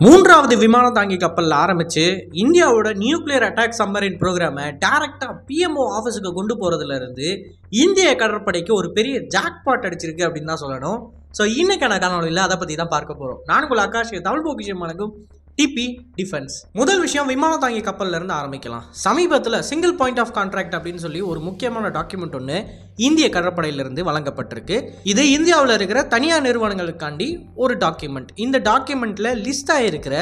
மூன்றாவது விமான தாங்கி கப்பலில் ஆரம்பித்து இந்தியாவோட நியூக்ளியர் அட்டாக் சம்மரின் ப்ரோக்ராமை டேரெக்டாக பிஎம்ஓ ஆஃபீஸுக்கு கொண்டு போகிறதுலேருந்து இந்திய கடற்படைக்கு ஒரு பெரிய ஜாக்பாட் அடிச்சிருக்கு அப்படின்னு தான் சொல்லணும். ஸோ இன்னைக்கான காணொலியில் அதை பற்றி தான் பார்க்க போகிறோம் நான் உங்கள் ஆகாஷ் தமிழ் போக்கிஷம் வழங்கும் டிபி டிஃபென்ஸ் முதல் விஷயம் விமான தாங்கி கப்பல்ல இருந்து ஆரம்பிக்கலாம். சமீபத்தில் சிங்கிள் பாயிண்ட் ஆஃப் கான்ட்ராக்ட் அப்படின்னு சொல்லி ஒரு முக்கியமான டாக்குமெண்ட் ஒன்று இந்திய கடற்படையிலிருந்து வழங்கப்பட்டிருக்கு. இது இந்தியாவில் இருக்கிற தனியார் நிறுவனங்களுக்காண்டி ஒரு டாக்குமெண்ட் இந்த டாக்குமெண்ட்டில் லிஸ்ட் ஆகிருக்கிற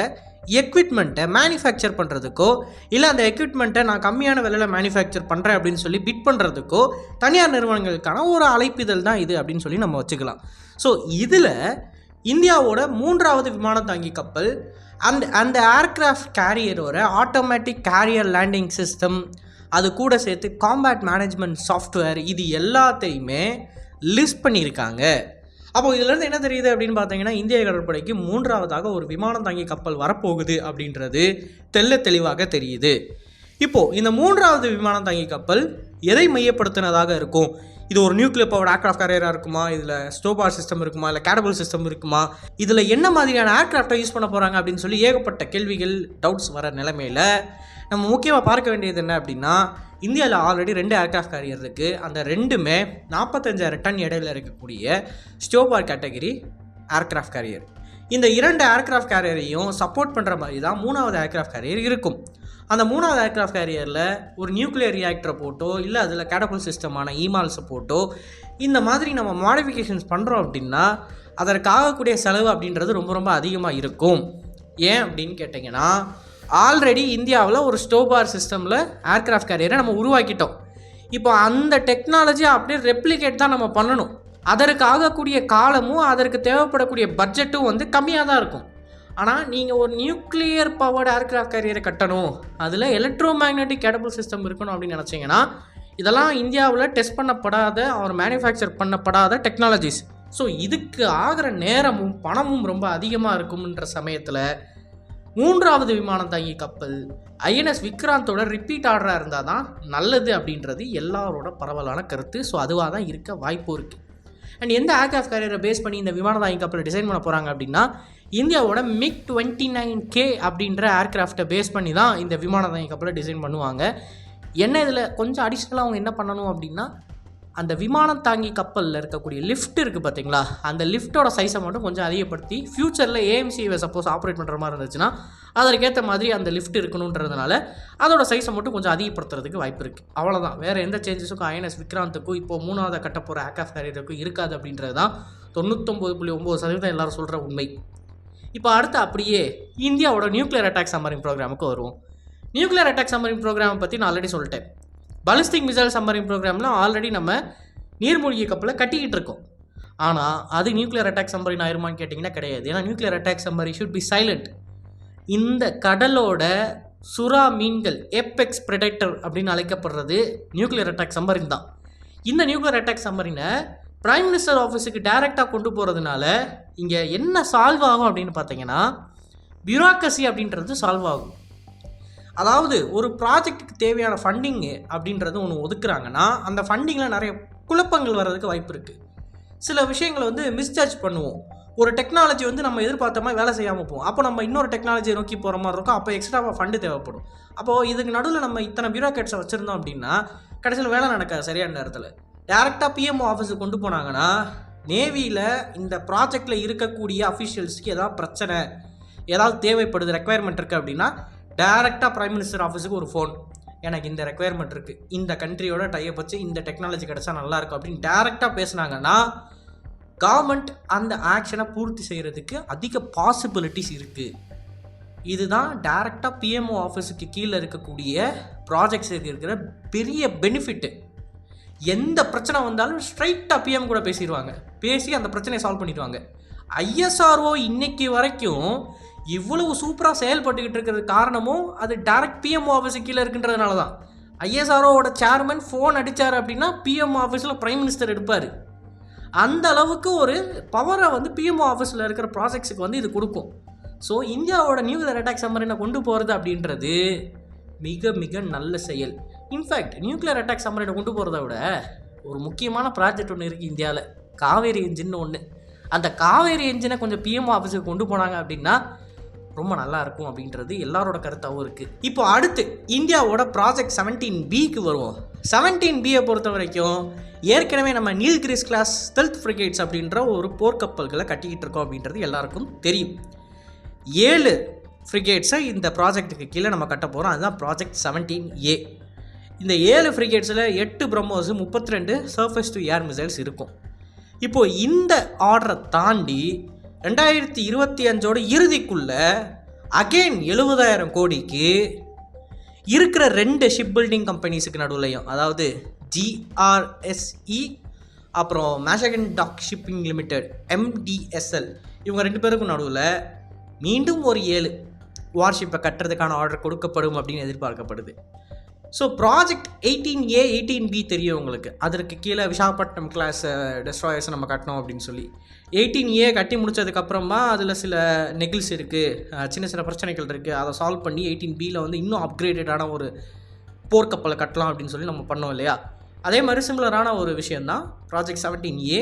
எக்யூப்மெண்ட்டை மேனுஃபேக்சர் பண்ணுறதுக்கோ இல்லை அந்த எக்யூப்மெண்ட்டை நான் கம்மியான விலையில் மேனுஃபேக்சர் பண்ணுறேன் அப்படின்னு சொல்லி பிட் பண்ணுறதுக்கோ தனியார் நிறுவனங்களுக்கான ஒரு அழைப்பிதழ் தான் இது அப்படின்னு சொல்லி நம்ம வச்சுக்கலாம். ஸோ இதில் இந்தியாவோட மூன்றாவது விமான தாங்கி கப்பல் அந்த அந்த ஏர்க்ராஃப்ட் கேரியரோட ஆட்டோமேட்டிக் கேரியர் லேண்டிங் சிஸ்டம் அது கூட சேர்த்து காம்பேட் மேனேஜ்மெண்ட் சாஃப்ட்வேர் இது எல்லாத்தையுமே லிஸ்ட் பண்ணியிருக்காங்க. அப்போ இதுலேருந்து என்ன தெரியுது அப்படின்னு பார்த்தீங்கன்னா இந்திய கடற்படைக்கு மூன்றாவதாக ஒரு விமானம் தாங்கி கப்பல் வரப்போகுது அப்படின்றது தெள்ள தெளிவாக தெரியுது. இப்போது இந்த மூன்றாவது விமானம் தாங்கி கப்பல் எதை மையப்படுத்தினதாக இருக்கும்? இது ஒரு நியூக்ளியர் பவர் ஏர்க்ராஃப்ட் கேரியராக இருக்குமா? இதில் ஸ்டோபார் சிஸ்டம் இருக்குமா? இல்லை கேடபிள் சிஸ்டம் இருக்குமா? இதில் என்ன மாதிரியான ஏர்க்ராஃப்டை யூஸ் பண்ண போகிறாங்க அப்படின்னு சொல்லி ஏகப்பட்ட கேள்விகள் டவுட்ஸ் வர நிலைமையில் நம்ம முக்கியமாக பார்க்க வேண்டியது என்ன அப்படின்னா இந்தியாவில் ஆல்ரெடி ரெண்டு ஏர்க்ராஃப்ட் கேரியர் இருக்குது அந்த ரெண்டுமே நாற்பத்தஞ்சாயிரம் டன் இடையில இருக்கக்கூடிய ஸ்டோபார் கேட்டகரி ஏர்க்ராஃப்ட் கேரியர் இந்த இரண்டு ஏர்க்ராஃப்ட் கேரியரையும் சப்போர்ட் பண்ணுற மாதிரி தான் மூணாவது ஏர்க்ராஃப்ட் கேரியர் இருக்கும். அந்த மூணாவது ஏர்க்ராஃப்ட் கேரியரில் ஒரு நியூக்ளியர் ரியாக்டரை போட்டோ இல்லை அதில் கேடபிள் சிஸ்டமான ஈமால்ஸை போட்டோ இந்த மாதிரி நம்ம மாடிஃபிகேஷன்ஸ் பண்ணுறோம் அப்படின்னா அதற்காகக்கூடிய செலவு அப்படின்றது ரொம்ப ரொம்ப அதிகமாக இருக்கும். ஏன் அப்படின்னு கேட்டிங்கன்னா ஆல்ரெடி இந்தியாவில் ஒரு ஸ்டோபார் சிஸ்டமில் ஏர்க்ராஃப்ட் கேரியரை நம்ம உருவாக்கிட்டோம். இப்போ அந்த டெக்னாலஜியை அப்படியே ரெப்ளிகேட் தான் நம்ம பண்ணணும். அதற்கு ஆகக்கூடிய காலமும் அதற்கு தேவைப்படக்கூடிய பட்ஜெட்டும் வந்து கம்மியாக தான் இருக்கும். ஆனால் நீங்கள் ஒரு நியூக்ளியர் பவர்டு ஏர்க்ராஃப்ட் கேரியரை கட்டணும். அதில் எலக்ட்ரோ மேக்னெட்டிக் கேடபிள் சிஸ்டம் இருக்கணும் அப்படின்னு நினச்சிங்கன்னா இதெல்லாம் இந்தியாவில் டெஸ்ட் பண்ணப்படாத அவர் மேனுஃபேக்சர் பண்ணப்படாத டெக்னாலஜிஸ் ஸோ இதுக்கு ஆகிற நேரமும் பணமும் ரொம்ப அதிகமாக இருக்கும்ன்ற சமயத்தில் மூன்றாவது விமானம் தாங்கி கப்பல் ஐஎன்எஸ் விக்ராந்தோட ரிப்பீட் ஆர்டராக இருந்தால் தான் நல்லது அப்படின்றது எல்லாரோட பரவலான கருத்து. ஸோ அதுவாக தான் இருக்க வாய்ப்பு இருக்குது அண்ட் எந்த ஏர்க்ராஃப்ட் கேரியரை பேஸ் பண்ணி இந்த விமான கப்பலை டிசைன் பண்ண போகிறாங்க அப்படின்னா இந்தியாவோட மிக் டுவெண்ட்டி நைன் கே அப்படின்ற ஏர்க்ராஃப்டை பேஸ் பண்ணி தான் இந்த விமான கப்பலை டிசைன் பண்ணுவாங்க. என்ன இதில் கொஞ்சம் அடிஷ்னலாக அவங்க என்ன பண்ணணும் அப்படின்னா அந்த விமானம் தாங்கி கப்பலில் இருக்கக்கூடிய லிஃப்ட் இருக்குது பார்த்தீங்களா அந்த லிஃப்ட்டோட சைஸை மட்டும் கொஞ்சம் அதிகப்படுத்தி ஃப்யூச்சரில் ஏஎம்சிவை சப்போஸ் ஆப்ரேட் பண்ணுற மாதிரி இருந்துச்சுன்னா அதற்கேற்ற மாதிரி அந்த லிஃப்ட் இருக்கணுன்றதுனால அதோட சைஸை மட்டும் கொஞ்சம் அதிகப்படுத்துறதுக்கு வாய்ப்பு இருக்குது அவ்வளோதான் வேறு எந்த சேஞ்சஸுக்கும் ஐஎன்எஸ் விக்ராந்துக்கும் இப்போ மூணாவது கட்ட போகிற ஆக்காஃப் கேரியருக்கும் இருக்காது அப்படின்றது தான் தொண்ணூத்தொம்பது புள்ளி ஒம்பது சதவீதம் எல்லாரும் சொல்கிற உண்மை. இப்போ அடுத்து அப்படியே இந்தியாவோட நியூக்ளியர் அட்டாக் சம்மரிங் ப்ரோக்ராமுக்கு வருவோம். நியூக்ளியர் அட்டாக் சம்மரிங் ப்ரோக்ராமை பற்றி நான் ஆல்ரெடி சொல்லிட்டேன். பலிஸ்டிக் மிசைல் சம்மரிங் ப்ரோக்ராமில் ஆல்ரெடி நம்ம நீர்மூழ்கி கப்பலை கட்டிக்கிட்டு இருக்கோம். ஆனால் அது நியூக்ளியர் அட்டாக் சம்மரின் ஆயிருமான்னு கேட்டிங்கன்னா கிடையாது. ஏன்னா nuclear attack submarine should be silent இந்த கடலோட சுறா மீன்கள் ஏப்பெக்ஸ் ப்ரெடக்டர் அப்படின்னு அழைக்கப்படுறது நியூக்ளியர் அட்டாக் சம்மரின் தான். இந்த நியூக்ளியர் அட்டாக் சம்மரினை பிரைம் மினிஸ்டர் ஆஃபீஸுக்கு டைரெக்டாக கொண்டு போகிறதுனால இங்கே என்ன சால்வ் ஆகும் அப்படின்னு பார்த்தீங்கன்னா பியூராக்கசி அப்படின்றது சால்வ் ஆகும். அதாவது ஒரு ப்ராஜெக்ட்டுக்கு தேவையான ஃபண்டிங்கு அப்படின்றது ஒன்று ஒதுக்குறாங்கன்னா அந்த ஃபண்டிங்கில் நிறைய குழப்பங்கள் வர்றதுக்கு வாய்ப்பு இருக்குது சில விஷயங்களை வந்து மிஸ்ஜட்ஜ் பண்ணுவோம். ஒரு டெக்னாலஜி வந்து நம்ம எதிர்பார்த்த மாதிரி வேலை செய்யாமல் போவோம் அப்போ நம்ம இன்னொரு டெக்னாலஜியை நோக்கி போகிற மாதிரி இருக்கும். அப்போ எக்ஸ்ட்ராவாக ஃபண்டு தேவைப்படும். அப்போது இதுக்கு நடுவில் நம்ம இத்தனை பியூரோக்ராட்ஸை வச்சுருந்தோம் அப்படின்னா கடைசியில் வேலை நடக்காது சரியான நேரத்தில். டேரெக்டாக பிஎம்ஓ ஆஃபீஸுக்கு கொண்டு போனாங்கன்னா நேவியில் இந்த ப்ராஜெக்டில் இருக்கக்கூடிய அஃபிஷியல்ஸ்க்கு ஏதாவது பிரச்சனை ஏதாவது தேவைப்படுது ரெக்குவயர்மெண்ட் இருக்குது அப்படின்னா டேரெக்டாக ப்ரைம் மினிஸ்டர் ஆஃபீஸுக்கு ஒரு ஃபோன் எனக்கு இந்த ரெக்குயர்மெண்ட் இருக்குது இந்த கண்ட்ரியோட டைப் வச்சு இந்த டெக்னாலஜி கிடச்சா நல்லாயிருக்கும் அப்படின்னு டேரெக்டாக பேசுனாங்கன்னா கவர்மெண்ட் அந்த ஆக்ஷனை பூர்த்தி செய்கிறதுக்கு அதிக பாசிபிலிட்டிஸ் இருக்குது இதுதான் டேரெக்டாக பிஎம்ஓ ஆஃபீஸுக்கு கீழே இருக்கக்கூடிய ப்ராஜெக்ட்ஸுக்கு இருக்கிற பெரிய பெனிஃபிட்டு எந்த பிரச்சனை வந்தாலும் ஸ்ட்ரைட்டாக பிஎம் கூட பேசிடுவாங்க. பேசி அந்த பிரச்சனையை சால்வ் பண்ணிடுவாங்க. ஐஎஸ்ஆர்ஓ இன்னைக்கு வரைக்கும் இவ்வளவு சூப்பராக செயல்பட்டுக்கிட்டு இருக்கிறது காரணமும் அது டேரக்ட் பிஎம்ஓ ஆஃபீஸு கீழே இருக்குன்றதுனால தான் ஐஎஸ்ஆர்ஓவோட சேர்மன் ஃபோன் அடித்தார் அப்படின்னா பிஎம் ஆஃபீஸில் ப்ரைம் மினிஸ்டர் எடுப்பார். அந்த அளவுக்கு ஒரு பவரை வந்து பிஎம்ஓ ஆஃபீஸில் இருக்கிற ப்ராஜெக்ட்ஸுக்கு வந்து இது கொடுக்கும். ஸோ இந்தியாவோட நியூ அட்டாக் சம்மரினை கொண்டு போகிறது அப்படின்றது மிக மிக நல்ல செயல். இன்ஃபேக்ட் நியூக்ளியர் அட்டாக் சம்மரினை கொண்டு போகிறத விட ஒரு முக்கியமான ப்ராஜெக்ட் ஒன்று இருக்குது இந்தியாவில் காவேரி என்ஜின்னு ஒன்று அந்த காவேரி என்ஜினை கொஞ்சம் பிஎம்ஓ ஆஃபீஸுக்கு கொண்டு போனாங்க அப்படின்னா ரொம்ப நல்லா இருக்கும் அப்படின்றது எல்லாரோட கருத்தாகவும் இருக்குது இப்போ அடுத்து இந்தியாவோட ப்ராஜெக்ட் செவன்டீன் பிக்கு வருவோம். செவன்டீன் பியை பொறுத்த வரைக்கும் ஏற்கனவே நம்ம நீல்கிரிஸ் கிளாஸ் ஸ்டெல்த் ஃப்ரிகேட்ஸ் அப்படின்ற ஒரு போர்க்கப்பல்களை கட்டிக்கிட்டு இருக்கோம் அப்படின்றது எல்லாருக்கும் தெரியும். ஏழு ஃப்ரிகேட்ஸை இந்த ப்ராஜெக்ட்டுக்கு கீழே நம்ம கட்ட போகிறோம் அதுதான் ப்ராஜெக்ட் செவன்டீன் ஏ இந்த ஏழு ஃப்ரிகேட்ஸில் எட்டு பிரம்மோஸ் முப்பத்தி ரெண்டு சர்ஃபேஸ் டு ஏர் மிசைல்ஸ் இருக்கும். இப்போது இந்த ஆர்டரை தாண்டி ரெண்டாயிரத்தி இருபத்தி அஞ்சோட இறுதிக்குள்ளே அகெயின் எழுபதாயிரம் கோடிக்கு இருக்கிற ரெண்டு ஷிப் பில்டிங் கம்பெனிஸுக்கு நடுவுலையும் அதாவது ஜிஆர்எஸ்இ அப்புறம் Mazagon dock shipping limited MDSL இவங்க ரெண்டு பேருக்கும் நடுவில் மீண்டும் ஒரு ஏழு வார்ஷிப்பை கட்டுறதுக்கான ஆர்டர் கொடுக்கப்படும் அப்படின்னு எதிர்பார்க்கப்படுது. So project eighteen A eighteen B தெரியும் உங்களுக்கு. அதற்கு கீழே விசாகப்பட்டினம் கிளாஸ் டெஸ்ட்ராயர்ஸ் நம்ம கட்டணும் அப்படின்னு சொல்லி. எயிட்டீன் ஏ கட்டி முடிச்சதுக்கப்புறமா அதில் சில நெகில்ஸ் இருக்குது சின்ன சின்ன பிரச்சனைகள் இருக்குது அதை சால்வ் பண்ணி எயிட்டீன் பியில் வந்து இன்னும் அப்கிரேடடான ஒரு போர்க்கப்பலை கட்டலாம் அப்படின்னு சொல்லி நம்ம பண்ணோம் இல்லையா? அதே மாதிரி சிமிலரான ஒரு விஷயந்தான் project seventeen A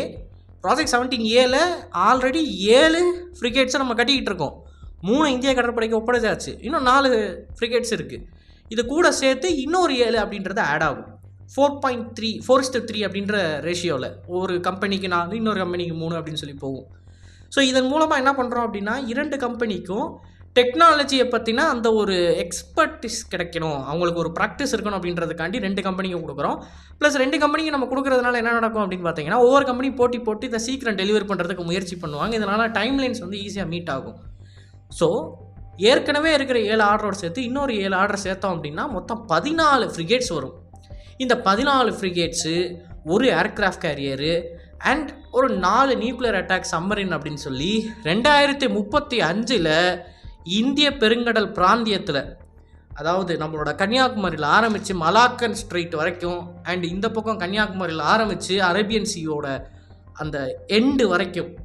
project seventeen ஏல ஆல்ரெடி ஏழு ஃப்ரிகேட்ஸை நம்ம கட்டிக்கிட்டு இருக்கோம். மூணு இந்திய கடற்படைக்கு ஒப்படைச்சாச்சு. இன்னும் நாலு ஃப்ரிகேட்ஸ் இருக்குது இது கூட சேர்த்து இன்னொரு ஏழு அப்படின்றது ஆட் ஆகும். ஃபோர் பாயிண்ட் த்ரீ ஃபோர்ஸ்ட் த்ரீ அப்படின்ற ரேஷியோவில் ஒரு கம்பெனிக்கு நாலு இன்னொரு கம்பெனிக்கு மூணு அப்படின்னு சொல்லி போகும். ஸோ இதன் மூலமாக என்ன பண்ணுறோம் அப்படின்னா இரண்டு கம்பெனிக்கும் டெக்னாலஜியை பற்றினா அந்த ஒரு எக்ஸ்பர்டிஸ் கிடைக்கணும். அவங்களுக்கு ஒரு ப்ராக்டிஸ் இருக்கணும் அப்படின்றதுக்காண்டி ரெண்டு கம்பெனிக்கு கொடுக்குறோம். ப்ளஸ் ரெண்டு கம்பெனிக்கு நம்ம கொடுக்குறதுனால என்ன நடக்கும் அப்படின்னு பார்த்தீங்கன்னா ஒவ்வொரு கம்பெனி போட்டி போட்டு இதை சீக்கிரம் டெலிவரி பண்ணுறதுக்கு முயற்சி பண்ணுவாங்க. இதனால் டைம் லைன்ஸ் வந்து ஈஸியாக மீட் ஆகும். ஸோ ஏற்கனவே இருக்கிற ஏழு ஆர்டரோடு சேர்த்து இன்னொரு ஏழு ஆர்டர் சேர்த்தோம் அப்படின்னா மொத்தம் பதினாலு ஃப்ரிகேட்ஸ் வரும். இந்த பதினாலு ஃப்ரிகேட்ஸு ஒரு ஏர்க்ராஃப்ட் கேரியரு அண்ட் ஒரு நாலு நியூக்ளியர் அட்டாக் சம்மரின் அப்படின்னு சொல்லி ரெண்டாயிரத்தி முப்பத்தி அஞ்சில் இந்திய பெருங்கடல் பிராந்தியத்தில் அதாவது நம்மளோட கன்னியாகுமரியில் ஆரம்பித்து மலாக்கன் ஸ்ட்ரீட் வரைக்கும் அண்ட் இந்த பக்கம் கன்னியாகுமரியில் ஆரம்பித்து அரேபியன் சீயோட அந்த எண்டு வரைக்கும்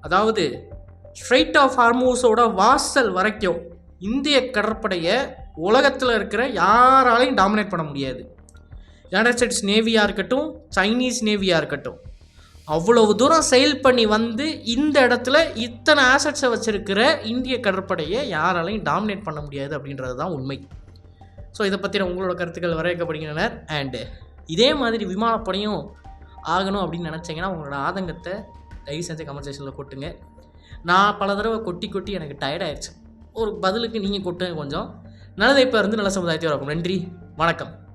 அதாவது ஸ்ட்ரைட் ஆஃப் ஹார்மூஸோட வாசல் வரைக்கும் இந்திய கடற்படையை உலகத்தில் இருக்கிற யாராலையும் டாமினேட் பண்ண முடியாது. யுனைடெட் ஸ்டேட்ஸ் நேவியாக இருக்கட்டும் சைனீஸ் நேவியாக இருக்கட்டும். அவ்வளவு தூரம் செயல் பண்ணி வந்து இந்த இடத்துல இத்தனை ஆசட்ஸை வச்சுருக்கிற இந்திய கடற்படையை யாராலையும் டாமினேட் பண்ண முடியாது அப்படின்றது தான் உண்மை. ஸோ இதை பற்றின உங்களோட கருத்துக்கள் வரவேற்கப்படுகின்றனர் அண்டு இதே மாதிரி விமானப்படையும் ஆகணும் அப்படின்னு நினச்சிங்கன்னா உங்களோட ஆதங்கத்தை தயவு செஞ்சு கமெண்ட் செக்ஷனில் கொட்டுங்க நான் பல தடவை கொட்டி கொட்டி எனக்கு டயர்டாயிடுச்சு ஒரு பதிலுக்கு நீங்கள் கொட்டுங்க கொஞ்சம். நல்லதை இப்போ இருந்து நல்ல சமுதாயத்தை வரக்கும் நன்றி. வணக்கம்.